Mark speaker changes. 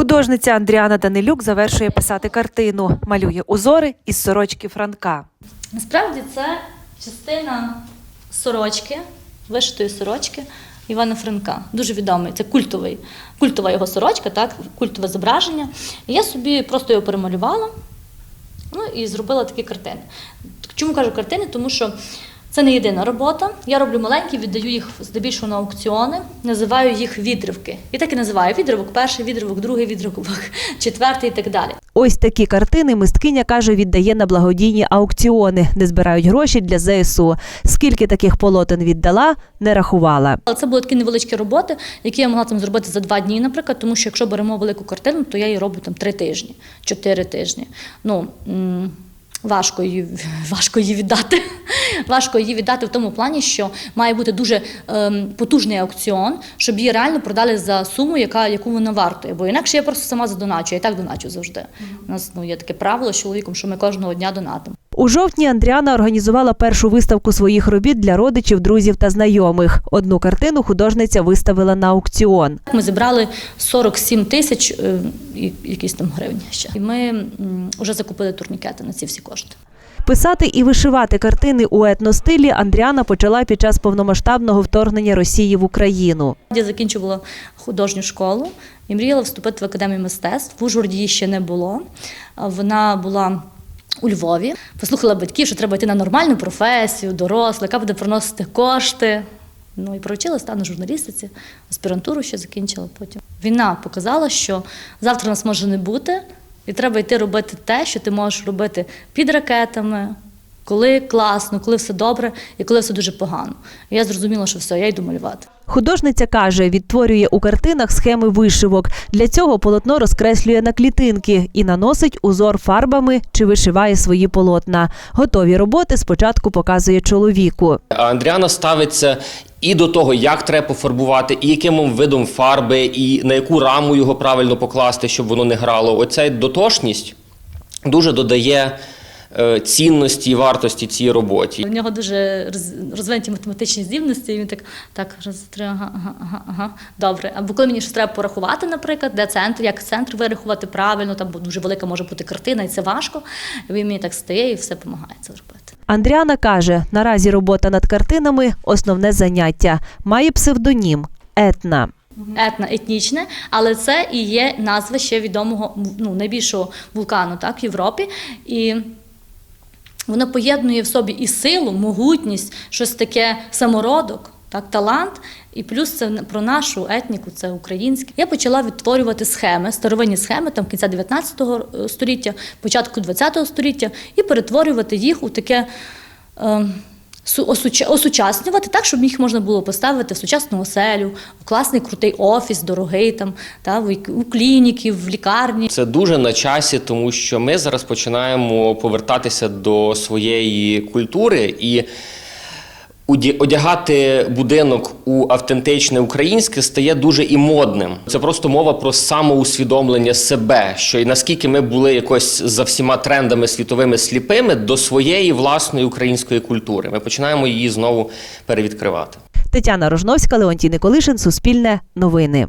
Speaker 1: Художниця Андріана Данилюк завершує писати картину, малює узори із сорочки Франка.
Speaker 2: Насправді це частина сорочки, вишитої сорочки Івана Франка. Дуже відомий. Це культовий, культова його сорочка, так, культове зображення. Я собі просто його перемалювала ну, і зробила такі картини. Чому кажу картини? Тому що це не єдина робота. Я роблю маленькі, віддаю їх здебільшого на аукціони, називаю їх відривки. І так і називаю відривок, перший відривок, другий відривок, четвертий і так далі.
Speaker 1: Ось такі картини мисткиня каже, віддає на благодійні аукціони, де збирають гроші для ЗСУ. Скільки таких полотен віддала, не рахувала.
Speaker 2: Але це були такі невеличкі роботи, які я могла там зробити за два дні, наприклад, тому що якщо беремо велику картину, то я її роблю там три тижні, чотири тижні. Ну важко її, важко її віддати. Важко її віддати в тому плані, що має бути дуже ем, потужний аукціон, щоб її реально продали за суму, яка яку вона вартує. Бо інакше я просто сама задоначу. Я і так доначу завжди. У нас ну є таке правило з чоловіком, що ми кожного дня донатимо.
Speaker 1: У жовтні Андріана організувала першу виставку своїх робіт для родичів, друзів та знайомих. Одну картину художниця виставила на аукціон.
Speaker 2: Ми зібрали 47 тисяч е, і- якісь там гривень ще. І ми м, вже закупили турнікети на ці всі кошти.
Speaker 1: Писати і вишивати картини у етностилі Андріана почала під час повномасштабного вторгнення Росії в Україну.
Speaker 2: Я закінчувала художню школу і мріяла вступити в академію мистецтв. В Ужгороді її ще не було. Вона була у Львові. Послухала батьків, що треба йти на нормальну професію, дорослу, яка буде приносити кошти. Ну і провчила стану журналістиці, аспірантуру ще закінчила потім. Війна показала, що завтра нас може не бути, і треба йти робити те, що ти можеш робити під ракетами, коли класно, коли все добре і коли все дуже погано. І я зрозуміла, що все, я йду малювати.
Speaker 1: Художниця каже, відтворює у картинах схеми вишивок. Для цього полотно розкреслює на клітинки і наносить узор фарбами чи вишиває свої полотна. Готові роботи спочатку показує чоловіку.
Speaker 3: Андріана ставиться і до того, як треба пофарбувати, і яким видом фарби, і на яку раму його правильно покласти, щоб воно не грало. Оця дотошність дуже додає цінності і вартості цій роботі.
Speaker 2: У нього дуже роз- розвинуті математичні здібності, і він так, так, раз, три, ага, ага, ага. Добре. Або коли мені щось треба порахувати, наприклад, де центр, як центр вирахувати правильно, там бо дуже велика може бути картина, і це важко. Він мені так стає і все допомагає це зробити.
Speaker 1: Андріана каже, наразі робота над картинами основне заняття. Має псевдонім етна.
Speaker 2: Етно, етнічне, але це і є назва ще відомого ну, найбільшого вулкану так, в Європі. І воно поєднує в собі і силу, могутність, щось таке самородок, так, талант. І плюс це про нашу етніку, це українське. Я почала відтворювати схеми, старовинні схеми там кінця 19 століття, початку 20 століття, і перетворювати їх у таке. Е, осучаснювати так, щоб їх можна було поставити в сучасну оселю, в класний крутий офіс, дорогий там, та, у клініки, в лікарні.
Speaker 3: Це дуже на часі, тому що ми зараз починаємо повертатися до своєї культури і одягати будинок у автентичне українське стає дуже і модним. Це просто мова про самоусвідомлення себе, що і наскільки ми були якось за всіма трендами світовими сліпими до своєї власної української культури. Ми починаємо її знову перевідкривати.
Speaker 1: Тетяна Рожновська, Леонтій Николишин, Суспільне новини.